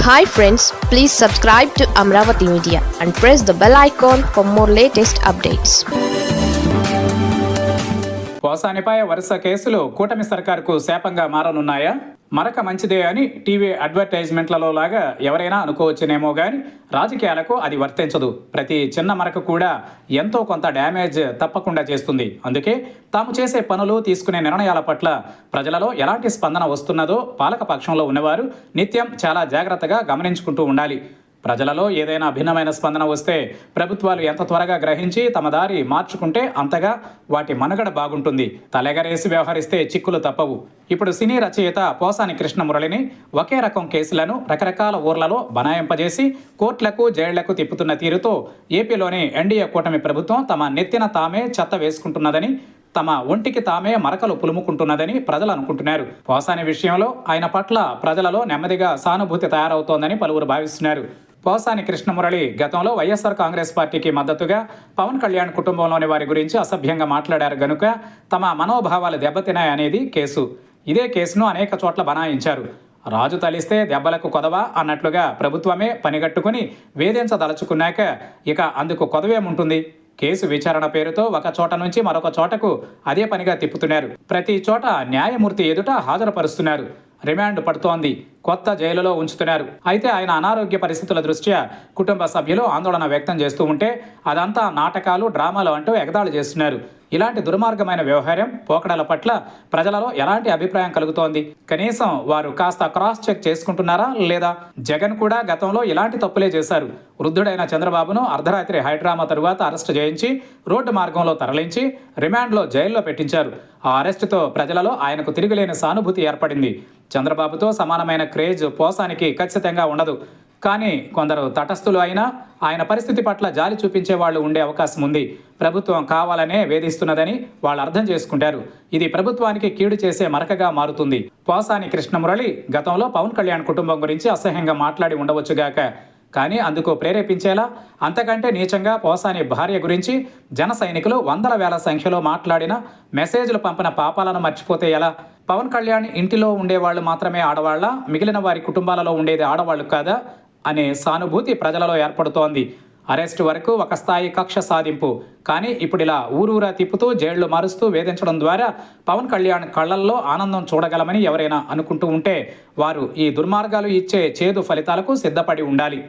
Hi friends please subscribe to Amaravati media and press the bell icon for more latest updates పోసానిపై వరుస కేసులు కూటమి సర్కారుకు శాపంగా మారనున్నాయా? మరక మంచిదే అని టీవీ అడ్వర్టైజ్మెంట్లలో లాగా ఎవరైనా అనుకోవచ్చునేమో కానీ రాజకీయాలకు అది వర్తించదు. ప్రతి చిన్న మరక కూడా ఎంతో కొంత డ్యామేజ్ తప్పకుండా చేస్తుంది. అందుకే తాము చేసే పనులు తీసుకునే నిర్ణయాల పట్ల ప్రజలలో ఎలాంటి స్పందన వస్తున్నదో పాలక పక్షంలో ఉన్నవారు నిత్యం చాలా జాగ్రత్తగా గమనించుకుంటూ ఉండాలి. ప్రజలలో ఏదైనా భిన్నమైన స్పందన వస్తే ప్రభుత్వాలు ఎంత త్వరగా గ్రహించి తమ దారి మార్చుకుంటే అంతగా వాటి మనుగడ బాగుంటుంది. తలెగరేసి వ్యవహరిస్తే చిక్కులు తప్పవు. ఇప్పుడు సినీ రచయిత పోసాని కృష్ణమురళిని ఒకే రకం కేసులను రకరకాల ఊర్లలో బనాయింపజేసి కోర్టులకు జైళ్ళకు తిప్పుతున్న తీరుతో ఏపీలోని ఎన్డీఏ కూటమి ప్రభుత్వం తమ నెత్తిన తామే చెత్త వేసుకుంటున్నదని తమ ఒంటికి తామే మరకలు పులుముకుంటున్నదని ప్రజలు అనుకుంటున్నారు. పోసాని విషయంలో ఆయన పట్ల ప్రజలలో నెమ్మదిగా సానుభూతి తయారవుతోందని పలువురు భావిస్తున్నారు. పోసాని కృష్ణమురళి గతంలో వైఎస్ఆర్ కాంగ్రెస్ పార్టీకి మద్దతుగా పవన్ కళ్యాణ్ కుటుంబంలోని వారి గురించి అసభ్యంగా మాట్లాడారు గనుక తమ మనోభావాలు దెబ్బతినాయనేది కేసు. ఇదే కేసును అనేక చోట్ల బనాయించారు. రాజు తలిస్తే దెబ్బలకు కొదవా అన్నట్లుగా ప్రభుత్వమే పనిగట్టుకుని వేధించదలుచుకున్నాక ఇక అందుకు కొదవేముంటుంది? కేసు విచారణ పేరుతో ఒక చోట నుంచి మరొక చోటకు అదే పనిగా తిప్పుతున్నారు. ప్రతి చోట న్యాయమూర్తి ఎదుట హాజరుపరుస్తున్నారు. రిమాండ్ పడుతోంది. కొత్త జైలులో ఉంచుతున్నారు. అయితే ఆయన అనారోగ్య పరిస్థితుల దృష్ట్యా కుటుంబ సభ్యులు ఆందోళన వ్యక్తం చేస్తూ ఉంటే అదంతా నాటకాలు డ్రామాలు అంటూ ఎగదాళి చేస్తున్నారు. ఇలాంటి దుర్మార్గమైన వ్యవహారం పోకడల పట్ల ప్రజలలో ఎలాంటి అభిప్రాయం కలుగుతోంది? కనీసం వారు కాస్త క్రాస్ చెక్ చేసుకుంటున్నారా లేదా? జగన్ కూడా గతంలో ఇలాంటి తప్పులే చేశారు. వృద్ధుడైన చంద్రబాబును అర్ధరాత్రి హైడ్రామా తరువాత అరెస్టు చేయించి రోడ్డు మార్గంలో తరలించి రిమాండ్లో జైల్లో పెట్టించారు. ఆ అరెస్టుతో ప్రజలలో ఆయనకు తిరిగిలేని సానుభూతి ఏర్పడింది. చంద్రబాబుతో సమానమైన క్రేజ్ పోసానికి ఖచ్చితంగా ఉండదు. కానీ కొందరు తటస్థులు అయినా ఆయన పరిస్థితి పట్ల జాలి చూపించే వాళ్ళు ఉండే అవకాశం ఉంది. ప్రభుత్వం కావాలనే వేధిస్తున్నదని వాళ్ళు అర్థం చేసుకుంటారు. ఇది ప్రభుత్వానికి కీడు చేసే మరకగా మారుతుంది. పోసాని కృష్ణమురళి గతంలో పవన్ కళ్యాణ్ కుటుంబం గురించి అసహ్యంగా మాట్లాడి ఉండవచ్చుగాక కానీ అందుకు ప్రేరేపించేలా అంతకంటే నీచంగా పోసాని భార్య గురించి జన సైనికులు వందల వేల సంఖ్యలో మాట్లాడిన మెసేజ్లు పంపిన పాపాలను మర్చిపోతే ఎలా? పవన్ కళ్యాణ్ ఇంటిలో ఉండేవాళ్ళు మాత్రమే ఆడవాళ్ళ మిగిలిన వారి కుటుంబాలలో ఉండేది ఆడవాళ్ళు కాదా? అనే సానుభూతి ప్రజలలో ఏర్పడుతోంది. అరెస్టు వరకు ఒక స్థాయి కక్ష సాధింపు. కానీ ఇప్పుడు ఇలా ఊరూరా తిప్పుతూ జైళ్ళు మారుస్తూ వేధించడం ద్వారా పవన్ కళ్యాణ్ కళ్ళల్లో ఆనందం చూడగలమని ఎవరైనా అనుకుంటూ ఉంటే వారు ఈ దుర్మార్గాలు ఇచ్చే చేదు ఫలితాలకు సిద్ధపడి ఉండాలి.